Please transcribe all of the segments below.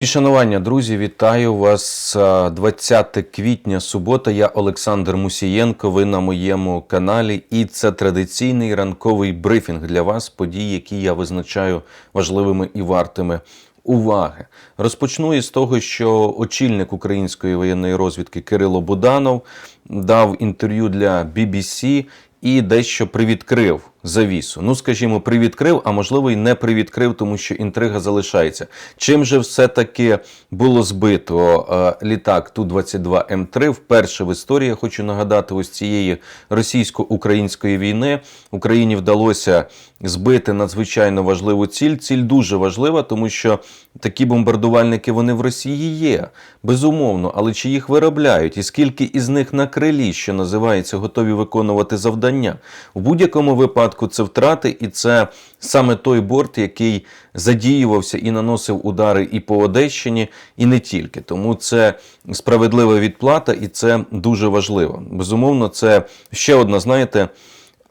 І шанування, друзі, вітаю вас. 20 квітня, субота. Я Олександр Мусієнко. Ви на моєму каналі, і це традиційний ранковий брифінг для вас, подій, які я визначаю важливими і вартими уваги. Розпочну із того, що очільник української воєнної розвідки Кирило Буданов дав інтерв'ю для BBC і дещо привідкрив завісу. Ну, скажімо, привідкрив, а можливо й не привідкрив, тому що інтрига залишається. Чим же все-таки було збито е, літак Ту-22М3 вперше в історії, я хочу нагадати, ось цієї російсько-української війни Україні вдалося збити надзвичайно важливу ціль. Ціль дуже важлива, тому що такі бомбардувальники вони в Росії є, безумовно, але чи їх виробляють, і скільки із них на крилі, що називається, готові виконувати завдання? У будь-якому випадку це втрати, і це саме той борт, який задіювався і наносив удари і по Одещині, і не тільки. Тому це справедлива відплата, і це дуже важливо. Безумовно, це ще одна, знаєте.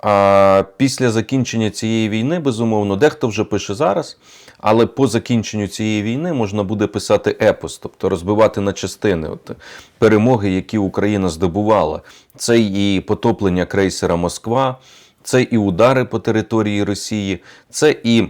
А після закінчення цієї війни, безумовно, дехто вже пише зараз, але по закінченню цієї війни можна буде писати епос, тобто розбивати на частини от, перемоги, які Україна здобувала. Це і потоплення крейсера Москва, це і удари по території Росії, це і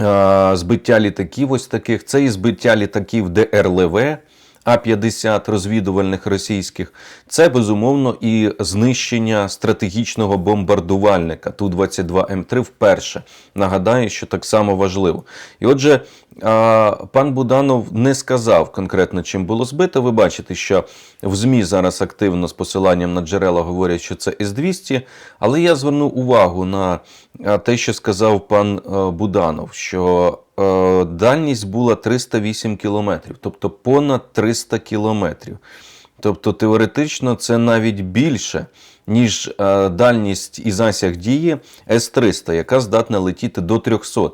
е, збиття літаків, ось таких, це і збиття літаків ДРЛВ. А-50 розвідувальних російських, це безумовно і знищення стратегічного бомбардувальника Ту-22М3 вперше. Нагадаю, що так само важливо. І отже, пан Буданов не сказав конкретно, чим було збито. Ви бачите, що в ЗМІ зараз активно з посиланням на джерела говорять, що це С-200, але я звернув увагу на те, що сказав пан Буданов, що е, дальність була 308 кілометрів, тобто понад 300 кілометрів. Тобто теоретично це навіть більше, ніж е, дальність і засяг дії С-300, яка здатна летіти до 300.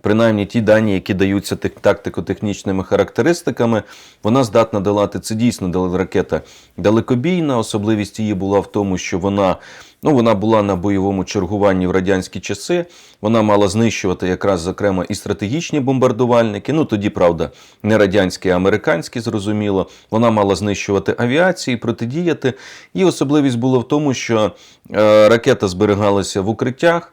Принаймні ті дані, які даються тактико-технічними характеристиками, вона здатна долати це дійсно ракета далекобійна. Особливість її була в тому, що вона ну, вона була на бойовому чергуванні в радянські часи. Вона мала знищувати якраз зокрема і стратегічні бомбардувальники. Ну тоді, правда, не радянські, а американські, зрозуміло. Вона мала знищувати авіації, протидіяти. І особливість була в тому, що е, ракета зберігалася в укриттях.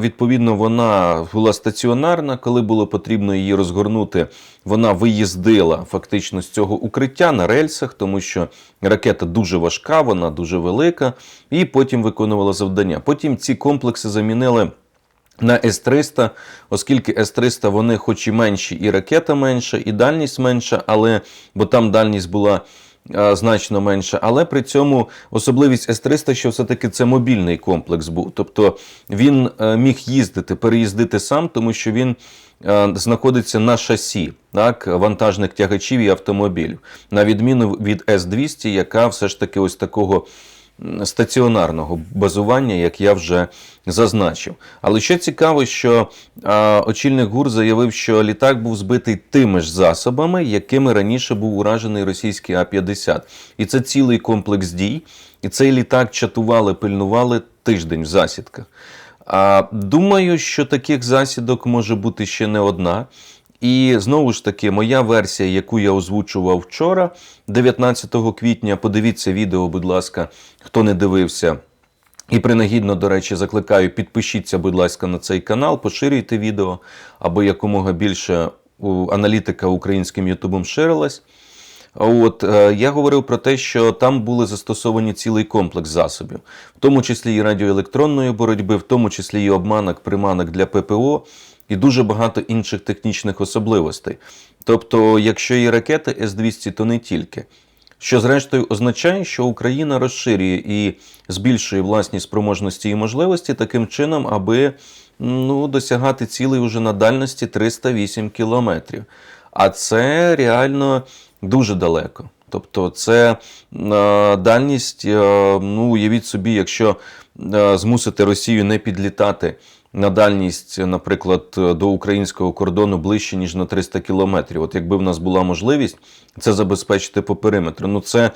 Відповідно, вона була стаціонарна. Коли було потрібно її розгорнути, вона виїздила фактично з цього укриття на рельсах, тому що ракета дуже важка, вона дуже велика, і потім виконувала завдання. Потім ці комплекси замінили. На С-300, оскільки С-300 вони хоч і менші, і ракета менша, і дальність менша, але бо там дальність була значно менше, але при цьому особливість С-300, що все-таки це мобільний комплекс був. Тобто він е, міг їздити, переїздити сам, тому що він е, знаходиться на шасі, так, вантажних тягачів і автомобілів, на відміну від С-200, яка все ж таки ось такого стаціонарного базування, як я вже зазначив. Але що цікаво, що очільник ГУР заявив, що літак був збитий тими ж засобами, якими раніше був уражений російський А-50. І це цілий комплекс дій. І цей літак чатували, пильнували тиждень в засідках. А, Думаю, що таких засідок може бути ще не одна. І знову ж таки, моя версія, яку я озвучував вчора, 19 квітня. Подивіться відео, будь ласка, хто не дивився. І принагідно, до речі, закликаю, підпишіться, будь ласка, на цей канал, поширюйте відео, аби якомога більше аналітика українським Ютубом ширилась. От е, я говорив про те, що там були застосовані цілий комплекс засобів, в тому числі і радіоелектронної боротьби, в тому числі і обманок, приманок для ППО, і дуже багато інших технічних особливостей. Тобто, якщо є ракети С-200, то не тільки. Що, зрештою, означає, що Україна розширює і збільшує власні спроможності і можливості таким чином, аби ну, досягати цілей уже на дальності 308 кілометрів. А це реально дуже далеко. Тобто, це е, дальність, е, ну, уявіть собі, якщо е, змусити Росію не підлітати на дальність, наприклад, до українського кордону ближче ніж на 300 кілометрів. От якби в нас була можливість це забезпечити по периметру, ну це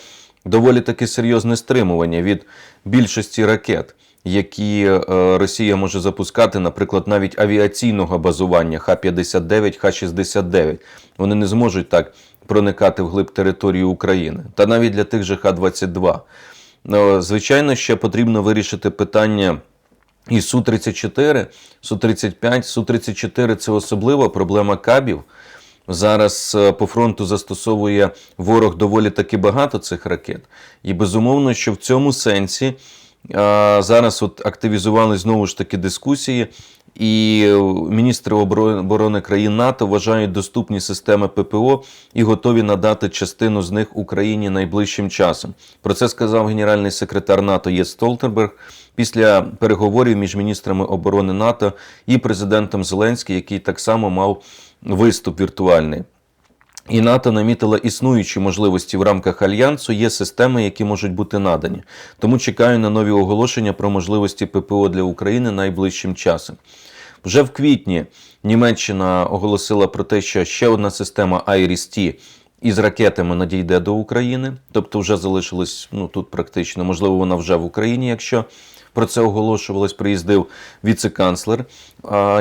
доволі таки серйозне стримування від більшості ракет. які е, Росія може запускати, наприклад, навіть авіаційного базування Х-59, Х-69. Вони не зможуть так проникати вглиб території України. Та навіть для тих же Х-22. Ну, Звичайно, ще потрібно вирішити питання. І Су-34, Су-35, Су-34 це особлива проблема кабів. Зараз е, по фронту застосовує ворог доволі таки багато цих ракет. І безумовно, що в цьому сенсі а, зараз от активізували знову ж таки дискусії, і міністри оборо- оборони країн НАТО вважають доступні системи ППО і готові надати частину з них Україні найближчим часом. Про це сказав генеральний секретар НАТО Єс Столтенберг після переговорів між міністрами оборони НАТО і президентом Зеленським, який так само мав виступ віртуальний. І НАТО намітила існуючі можливості в рамках альянсу. Є системи, які можуть бути надані. Тому чекаю на нові оголошення про можливості ППО для України найближчим часом. Вже в квітні Німеччина оголосила про те, що ще одна система IRIS-T із ракетами надійде до України. Тобто, вже залишилось ну тут практично, можливо, вона вже в Україні, якщо про це оголошувалось, приїздив віце-канцлер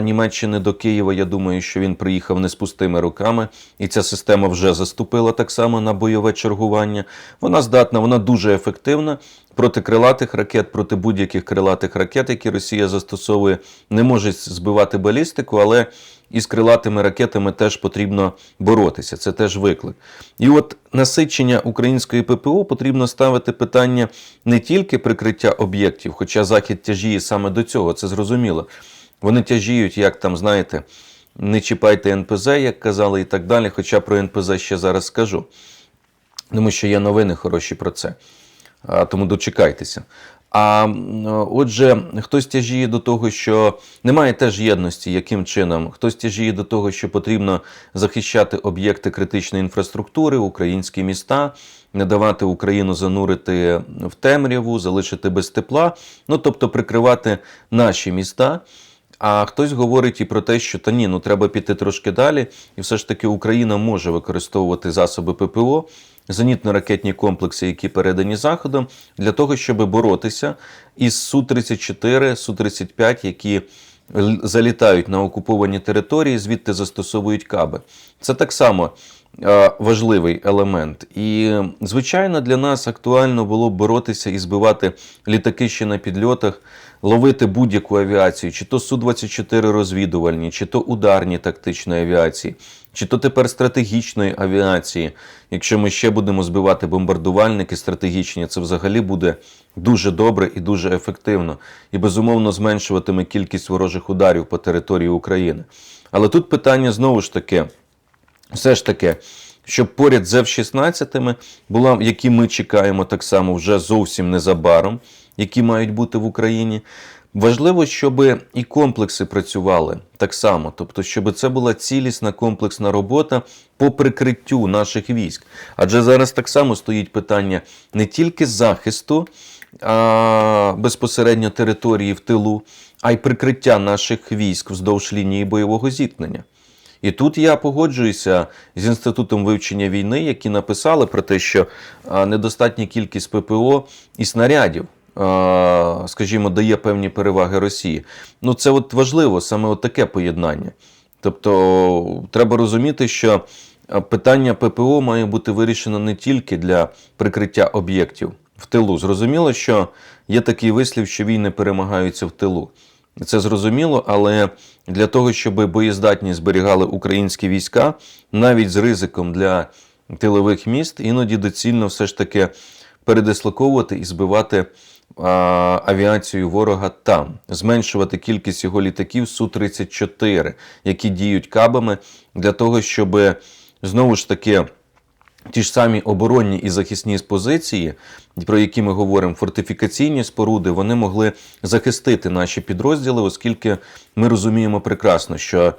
Німеччини до Києва. Я думаю, що він приїхав не з пустими руками, і ця система вже заступила так само на бойове чергування. Вона здатна, вона дуже ефективна проти крилатих ракет, проти будь-яких крилатих ракет, які Росія застосовує, не може збивати балістику, але із крилатими ракетами теж потрібно боротися. Це теж виклик. І от насичення української ППО потрібно ставити питання не тільки прикриття об'єктів, хоча Захід тяжіє саме до цього, це зрозуміло. Вони тяжіють, як там, знаєте, не чіпайте НПЗ, як казали, і так далі. Хоча про НПЗ ще зараз скажу. Тому що є новини хороші про це. Тому дочекайтеся. А отже, хтось тяжіє до того, що немає теж єдності, яким чином. Хтось тяжіє до того, що потрібно захищати об'єкти критичної інфраструктури, українські міста, не давати Україну занурити в темряву, залишити без тепла, ну тобто прикривати наші міста. А хтось говорить і про те, що та ні, ну треба піти трошки далі, і все ж таки Україна може використовувати засоби ППО, зенітно-ракетні комплекси, які передані Заходом, для того, щоб боротися із Су-34, Су-35, які залітають на окуповані території, звідти застосовують каби. Це так само е, важливий елемент. І, звичайно, для нас актуально було боротися і збивати літаки ще на підльотах, ловити будь-яку авіацію, чи то Су-24 розвідувальні, чи то ударні тактичної авіації, чи то тепер стратегічної авіації. Якщо ми ще будемо збивати бомбардувальники стратегічні, це взагалі буде дуже добре і дуже ефективно. І безумовно зменшуватиме кількість ворожих ударів по території України. Але тут питання знову ж таки все ж таки, щоб поряд з F-16 була, які ми чекаємо так само вже зовсім незабаром, які мають бути в Україні. Важливо, щоб і комплекси працювали так само, тобто, щоб це була цілісна комплексна робота по прикриттю наших військ. Адже зараз так само стоїть питання не тільки захисту а, безпосередньо території в тилу, а й прикриття наших військ вздовж лінії бойового зіткнення. І тут я погоджуюся з інститутом вивчення війни, які написали про те, що недостатня кількість ППО і снарядів, скажімо, дає певні переваги Росії. Ну це от важливо, саме от таке поєднання. Тобто треба розуміти, що питання ППО має бути вирішено не тільки для прикриття об'єктів в тилу. Зрозуміло, що є такий вислів, що війни перемагаються в тилу. Це зрозуміло, але для того, щоб боєздатність зберігали українські війська, навіть з ризиком для тилових міст, іноді доцільно все ж таки передислоковувати і збивати авіацію ворога там, зменшувати кількість його літаків Су-34, які діють кабами, для того, щоб знову ж таки. Ті ж самі оборонні і захисні позиції, про які ми говоримо, фортифікаційні споруди, вони могли захистити наші підрозділи, оскільки ми розуміємо прекрасно, що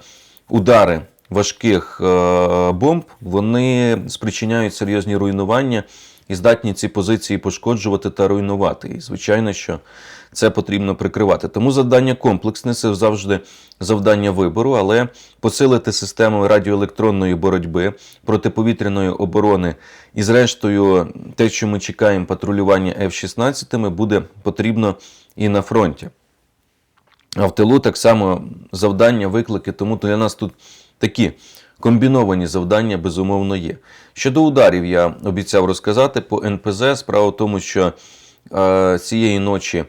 удари важких е, бомб вони спричиняють серйозні руйнування і здатні ці позиції пошкоджувати та руйнувати. І звичайно, що це потрібно прикривати. Тому завдання комплексне це завжди завдання вибору, але посилити систему радіоелектронної боротьби протиповітряної оборони і, зрештою, те, що ми чекаємо патрулювання F-16, буде потрібно і на фронті. А в тилу так само завдання, виклики, тому для нас тут такі комбіновані завдання, безумовно, є. Щодо ударів, я обіцяв розказати по НПЗ. Справа в тому, що е, цієї ночі е,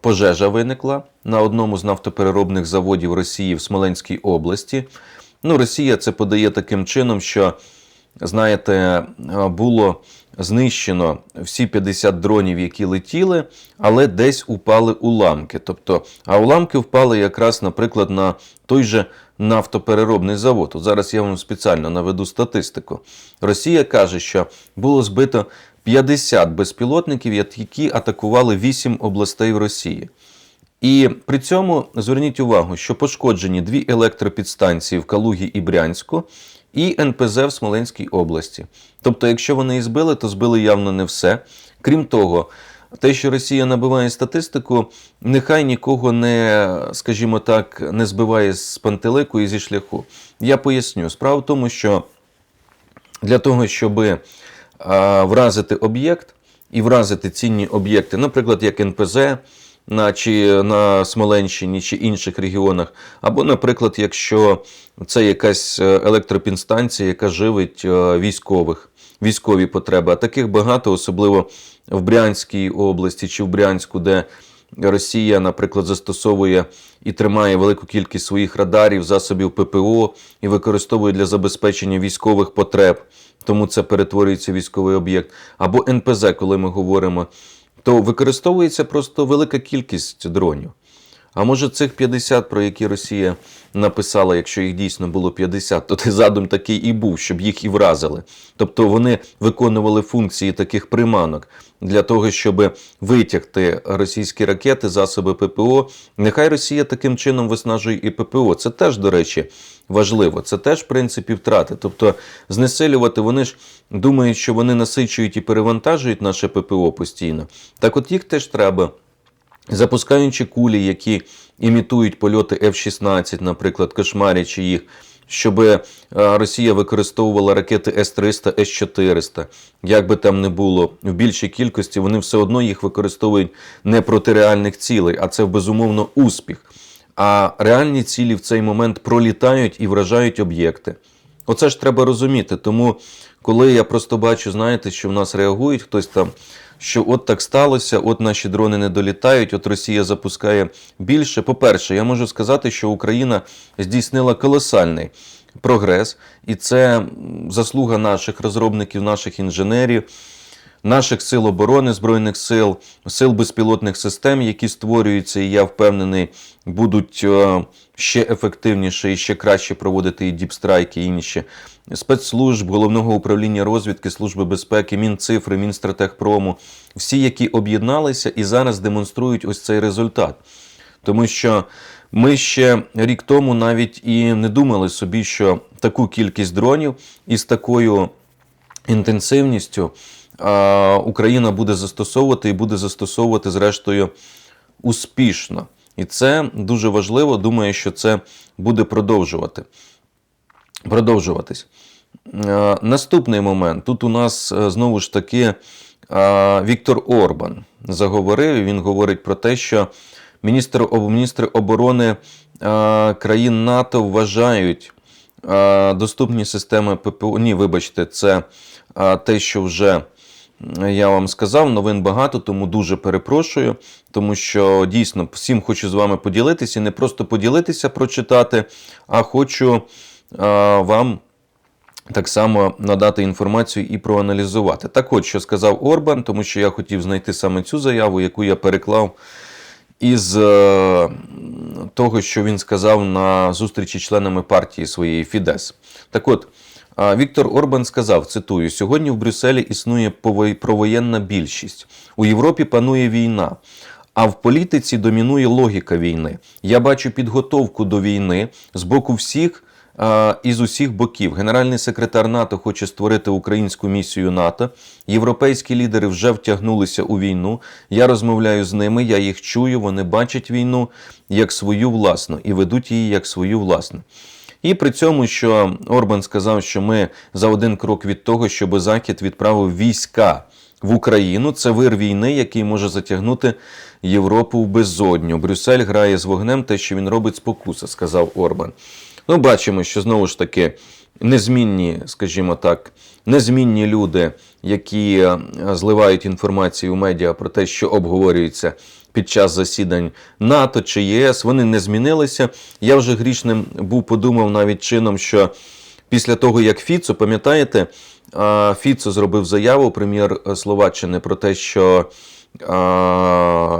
пожежа виникла на одному з нафтопереробних заводів Росії в Смоленській області. Ну, Росія це подає таким чином, що, знаєте, е, було знищено всі 50 дронів, які летіли, але десь упали уламки. Тобто, а уламки впали якраз, наприклад, на той же нафтопереробний завод. От зараз я вам спеціально наведу статистику. Росія каже, що було збито 50 безпілотників, які атакували 8 областей в Росії. І при цьому зверніть увагу, що пошкоджені дві електропідстанції в Калугі і Брянську і НПЗ в Смоленській області. Тобто, якщо вони і збили, то збили явно не все. Крім того, те, що Росія набиває статистику, нехай нікого не, скажімо так, не збиває з пантелику і зі шляху. Я поясню. Справа в тому, що для того, щоб вразити об'єкт і вразити цінні об'єкти, наприклад, як НПЗ на, чи на Смоленщині чи інших регіонах, або, наприклад, якщо це якась е, електропінстанція, яка живить е, військових, військові потреби. А таких багато, особливо в Брянській області чи в Брянську, де Росія, наприклад, застосовує і тримає велику кількість своїх радарів, засобів ППО і використовує для забезпечення військових потреб. Тому це перетворюється військовий об'єкт. Або НПЗ, коли ми говоримо, то використовується просто велика кількість дронів. А може цих 50, про які Росія написала, якщо їх дійсно було 50, то той задум такий і був, щоб їх і вразили. Тобто вони виконували функції таких приманок для того, щоб витягти російські ракети, засоби ППО. Нехай Росія таким чином виснажує і ППО. Це теж, до речі, важливо. Це теж, в принципі, втрати. Тобто, знесилювати вони ж думають, що вони насичують і перевантажують наше ППО постійно. Так от їх теж треба. Запускаючи кулі, які імітують польоти F-16, наприклад, кошмарячи їх, щоб е, Росія використовувала ракети С-300, С-400, як би там не було, в більшій кількості вони все одно їх використовують не проти реальних цілей, а це безумовно успіх. А реальні цілі в цей момент пролітають і вражають об'єкти. Оце ж треба розуміти. Тому, коли я просто бачу, знаєте, що в нас реагують хтось там що от так сталося, от наші дрони не долітають, от Росія запускає більше. По-перше, я можу сказати, що Україна здійснила колосальний прогрес, і це заслуга наших розробників, наших інженерів. Наших сил оборони Збройних сил, сил безпілотних систем, які створюються, і я впевнений, будуть е, ще ефективніше і ще краще проводити і діпстрайки, і інші спецслужб, головного управління розвідки, служби безпеки, Мінцифри, Мінстратегпрому, всі, які об'єдналися і зараз демонструють ось цей результат. Тому що ми ще рік тому навіть і не думали собі, що таку кількість дронів із такою інтенсивністю Україна буде застосовувати і буде застосовувати, зрештою, успішно. І це дуже важливо. Думаю, що це буде продовжувати. Продовжуватись. Наступний момент. Тут у нас е, знову ж таки Віктор Орбан заговорив. Він говорить про те, що міністр, міністри оборони країн НАТО вважають доступні системи ППО. Ні, вибачте, це те, що вже я вам сказав, новин багато, тому дуже перепрошую, тому що дійсно всім хочу з вами поділитися і не просто поділитися, прочитати, а хочу вам так само надати інформацію і проаналізувати. Так от, що сказав Орбан, тому що я хотів знайти саме цю заяву, яку я переклав із е, того, що він сказав на зустрічі членами партії своєї Фідес. Так от. Віктор Орбан сказав: цитую: сьогодні в Брюсселі існує провоєнна більшість. У Європі панує війна. А в політиці домінує логіка війни. Я бачу підготовку до війни з боку всіх і з усіх боків. Генеральний секретар НАТО хоче створити українську місію НАТО. Європейські лідери вже втягнулися у війну. Я розмовляю з ними, я їх чую. Вони бачать війну як свою власну і ведуть її як свою власну. І при цьому, що Орбан сказав, що ми за один крок від того, щоб Захід відправив війська в Україну. Це вир війни, який може затягнути Європу в безодню. Брюссель грає з вогнем, те, що він робить спокуса, сказав Орбан. Ну, бачимо, що знову ж таки незмінні, скажімо так, незмінні люди, які е, зливають інформацію у медіа про те, що обговорюється під час засідань НАТО чи ЄС, вони не змінилися. Я вже грішним був подумав навіть чином, що після того, як Фіцо, пам'ятаєте, Фіцо зробив заяву, прем'єр Словаччини, про те, що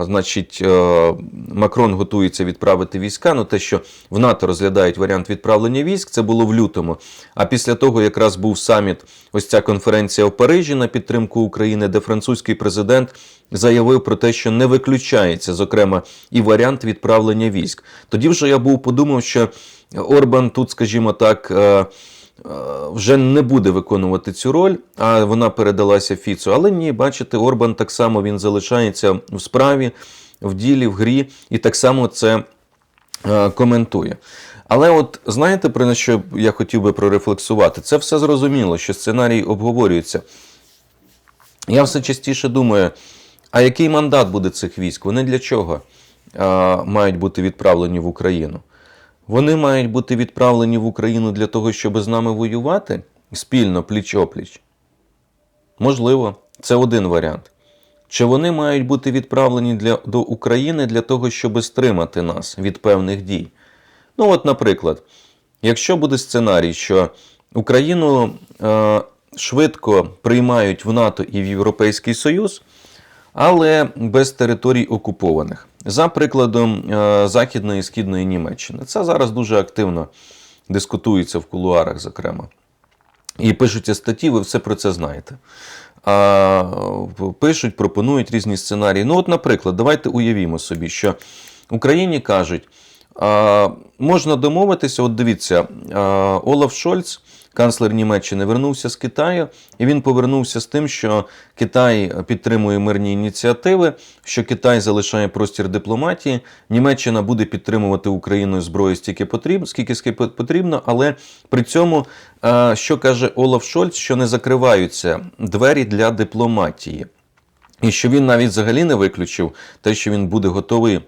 значить, е, Макрон готується відправити війська. Ну, те, що в НАТО розглядають варіант відправлення військ, це було в лютому. А після того, якраз був саміт, ось ця конференція в Парижі на підтримку України, де французький президент заявив про те, що не виключається, зокрема, і варіант відправлення військ. Тоді вже я був подумав, що Орбан тут, скажімо так. Е, е, Вже не буде виконувати цю роль, а вона передалася Фіцу. Але ні, бачите, Орбан так само він залишається в справі, в ділі, в грі, і так само це е, коментує. Але от знаєте, про що я хотів би прорефлексувати? Це все зрозуміло, що сценарій обговорюється. Я все частіше думаю, а який мандат буде цих військ? Вони для чого а, мають бути відправлені в Україну? Вони мають бути відправлені в Україну для того, щоб з нами воювати спільно, пліч-опліч? Можливо, це один варіант. Чи вони мають бути відправлені для, до України для того, щоб стримати нас від певних дій? Ну, от, наприклад, якщо буде сценарій, що Україну е, швидко приймають в НАТО і в Європейський Союз, але без територій окупованих, за прикладом е, Західної і Східної Німеччини, це зараз дуже активно дискутується в кулуарах, зокрема. І пишуться статті, ви все про це знаєте. А, Пишуть, пропонують різні сценарії. Ну, от, наприклад, давайте уявімо собі, що Україні кажуть, а, можна домовитися, от дивіться, а, Олаф Шольц, канцлер Німеччини, вернувся з Китаю, і він повернувся з тим, що Китай підтримує мирні ініціативи, що Китай залишає простір дипломатії, Німеччина буде підтримувати Україну зброю стільки потрібно, скільки потрібно, але при цьому, що каже Олаф Шольц, що не закриваються двері для дипломатії. І що він навіть взагалі не виключив те, що він буде готовий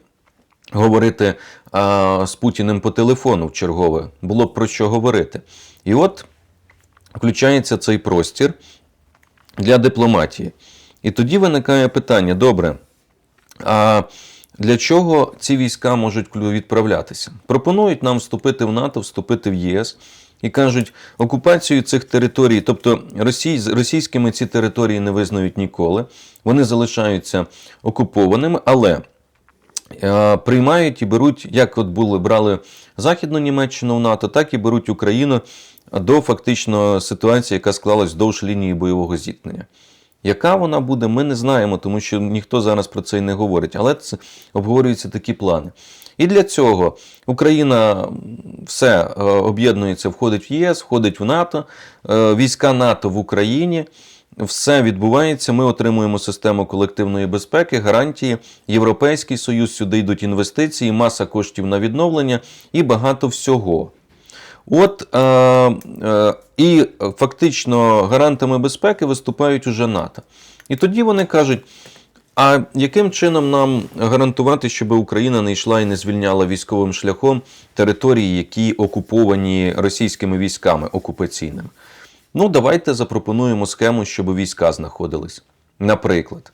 говорити а, з Путіним по телефону в чергове. Було б про що говорити. І от включається цей простір для дипломатії. І тоді виникає питання: добре, а для чого ці війська можуть відправлятися? Пропонують нам вступити в НАТО, вступити в ЄС. І кажуть, окупацію цих територій, тобто росій, російськими ці території не визнають ніколи, вони залишаються окупованими, але е, приймають і беруть, як от були брали Західну Німеччину в НАТО, так і беруть Україну до фактично ситуації, яка склалась вздовж лінії бойового зіткнення. Яка вона буде, ми не знаємо, тому що ніхто зараз про це й не говорить, але це обговорюються такі плани. І для цього Україна все е, об'єднується, входить в ЄС, входить в НАТО, е, війська НАТО в Україні. Все відбувається. Ми отримуємо систему колективної безпеки, гарантії. Європейський Союз сюди йдуть інвестиції, маса коштів на відновлення і багато всього. От е, е, і фактично гарантами безпеки виступають уже НАТО. І тоді вони кажуть. А яким чином нам гарантувати, щоб Україна не йшла і не звільняла військовим шляхом території, які окуповані російськими військами окупаційними? Ну, давайте запропонуємо схему, щоб війська знаходились. Наприклад,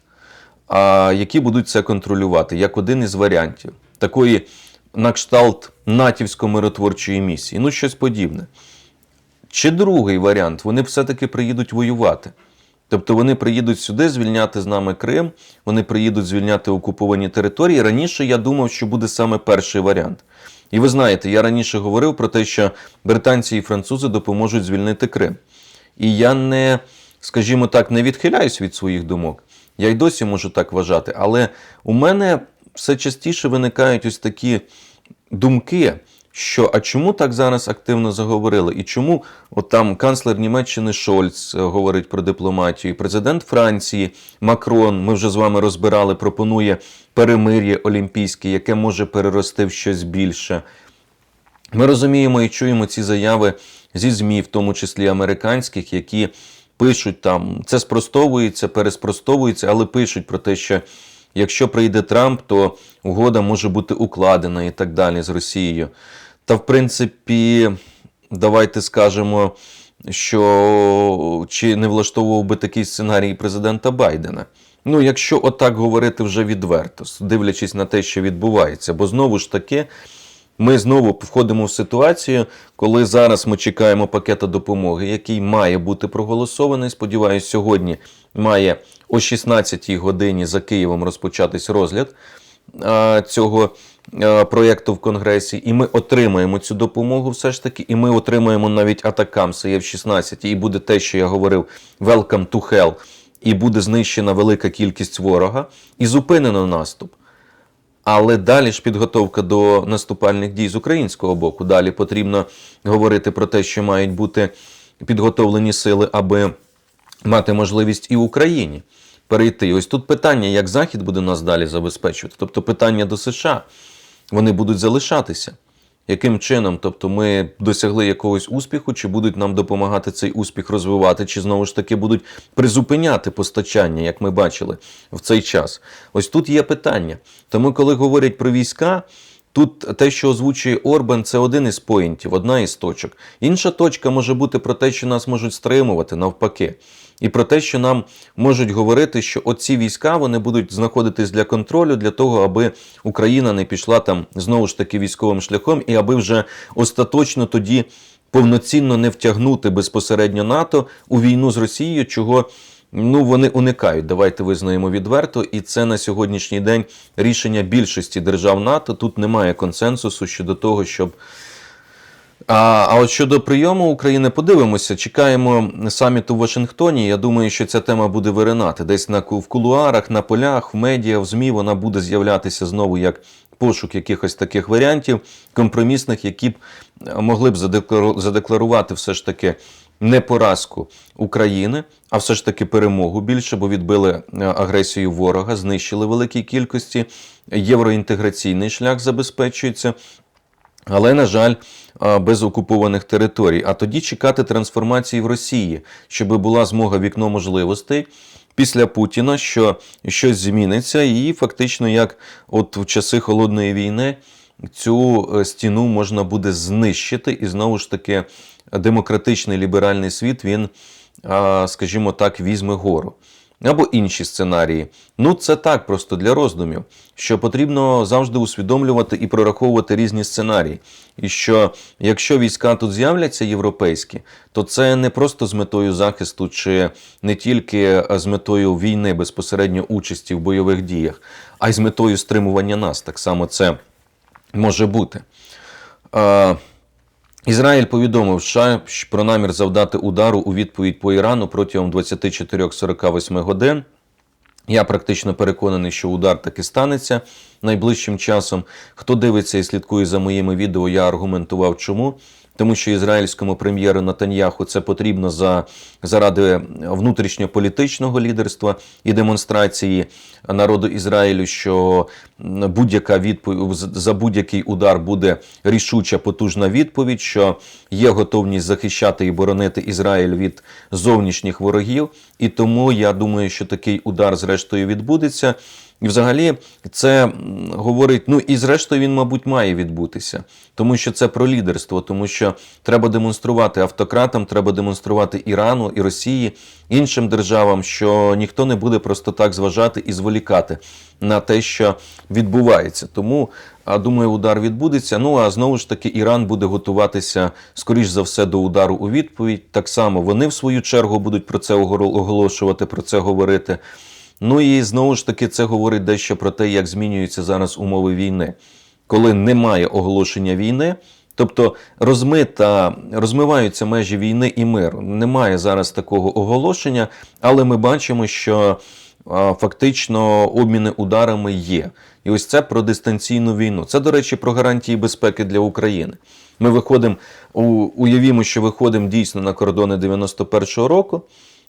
а які будуть це контролювати як один із варіантів такої на кшталт натівсько-миротворчої місії, ну щось подібне. Чи другий варіант, вони все-таки приїдуть воювати. Тобто вони приїдуть сюди звільняти з нами Крим, вони приїдуть звільняти окуповані території. Раніше я думав, що буде саме перший варіант. І ви знаєте, я раніше говорив про те, що британці і французи допоможуть звільнити Крим. І я не, скажімо так, не відхиляюсь від своїх думок. Я й досі можу так вважати. Але у мене все частіше виникають ось такі думки. Що, а чому так зараз активно заговорили? І чому от там канцлер Німеччини Шольц е, говорить про дипломатію, президент Франції Макрон, ми вже з вами розбирали, пропонує перемир'я олімпійське, яке може перерости в щось більше. Ми розуміємо і чуємо ці заяви зі ЗМІ, в тому числі американських, які пишуть там, це спростовується, переспростовується, але пишуть про те, що якщо прийде Трамп, то угода може бути укладена і так далі з Росією. Та в принципі, давайте скажемо, що чи не влаштовував би такий сценарій президента Байдена. Ну, якщо отак говорити вже відверто, дивлячись на те, що відбувається, бо знову ж таки. Ми знову входимо в ситуацію, коли зараз ми чекаємо пакета допомоги, який має бути проголосований. Сподіваюсь, сьогодні має о 16-й годині за Києвом розпочатись розгляд цього проєкту в Конгресі, і ми отримаємо цю допомогу все ж таки, і ми отримаємо навіть атакамси F-16, і буде те, що я говорив, welcome to hell, і буде знищена велика кількість ворога, і зупинено наступ. Але далі ж підготовка до наступальних дій з українського боку. Далі потрібно говорити про те, що мають бути підготовлені сили, аби мати можливість і Україні перейти. Ось тут питання, як Захід буде нас далі забезпечувати. Тобто питання до США. Вони будуть залишатися. Яким чином? Тобто ми досягли якогось успіху, чи будуть нам допомагати цей успіх розвивати, чи знову ж таки будуть призупиняти постачання, як ми бачили в цей час? Ось тут є питання. Тому, коли говорять про війська, тут те, що озвучує Орбан, це один із поінтів, одна із точок. Інша точка може бути про те, що нас можуть стримувати навпаки. І про те, що нам можуть говорити, що оці війська вони будуть знаходитись для контролю, для того, аби Україна не пішла там знову ж таки військовим шляхом, і аби вже остаточно тоді повноцінно не втягнути безпосередньо НАТО у війну з Росією, чого ну вони уникають. Давайте визнаємо відверто. І це на сьогоднішній день рішення більшості держав НАТО. Тут немає консенсусу щодо того, щоб. А а от щодо прийому України, подивимося, чекаємо саміту в Вашингтоні. Я думаю, що ця тема буде виринати десь на в кулуарах, на полях, в медіа, в ЗМІ вона буде з'являтися знову як пошук якихось таких варіантів компромісних, які б могли б задекларувати все ж таки не поразку України, а все ж таки перемогу більше, бо відбили агресію ворога, знищили великій кількості. Євроінтеграційний шлях забезпечується. Але, на жаль, без окупованих територій. А тоді чекати трансформації в Росії, щоб була змога вікно можливостей після Путіна, що щось зміниться, і фактично, як от в часи холодної війни, цю е, стіну можна буде знищити, і знову ж таки, демократичний ліберальний світ він, скажімо так, візьме гору або інші сценарії. Ну, це так просто для роздумів, що потрібно завжди усвідомлювати і прораховувати різні сценарії. І що якщо війська тут з'являться європейські, то це не просто з метою захисту, чи не тільки з метою війни безпосередньо участі в бойових діях, а й з метою стримування нас. Так само це може бути. Ізраїль повідомив США про намір завдати удару у відповідь по Ірану протягом 24-48 годин. Я практично переконаний, що удар таки станеться найближчим часом. Хто дивиться і слідкує за моїми відео, я аргументував, чому тому що ізраїльському прем'єру Натаньяху це потрібно за, заради внутрішньополітичного лідерства і демонстрації народу Ізраїлю, що будь-яка відповідь за будь-який удар буде рішуча потужна відповідь, що є готовність захищати і боронити Ізраїль від зовнішніх ворогів. І тому я думаю, що такий удар зрештою відбудеться. І взагалі це говорить, ну і зрештою він, мабуть, має відбутися, тому що це про лідерство, тому що треба демонструвати автократам, треба демонструвати Ірану і Росії, іншим державам, що ніхто не буде просто так зважати і зволікати на те, що відбувається. Тому а думаю, удар відбудеться. Ну а знову ж таки, Іран буде готуватися скоріш за все до удару у відповідь. Так само вони в свою чергу будуть про це оголошувати, про це говорити. Ну і знову ж таки це говорить дещо про те, як змінюються зараз умови війни, коли немає оголошення війни. Тобто розмита, розмиваються межі війни і миру. Немає зараз такого оголошення, але ми бачимо, що а, фактично обміни ударами є. І ось це про дистанційну війну. Це, до речі, про гарантії безпеки для України. Ми виходимо, уявімо, що виходимо дійсно на кордони 91-го року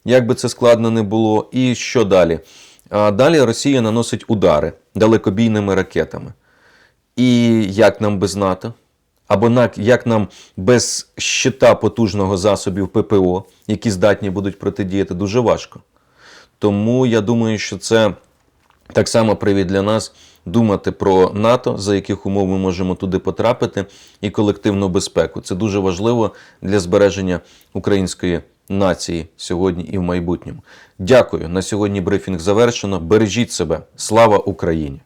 як би це складно не було. І що далі? А Далі Росія наносить удари далекобійними ракетами. І як нам без НАТО? або як нам без щита потужного засобів ППО, які здатні будуть протидіяти, дуже важко. Тому я думаю, що це так само привід для нас думати про НАТО, за яких умов ми можемо туди потрапити, і колективну безпеку. Це дуже важливо для збереження української нації сьогодні і в майбутньому. Дякую. На сьогодні брифінг завершено. Бережіть себе. Слава Україні!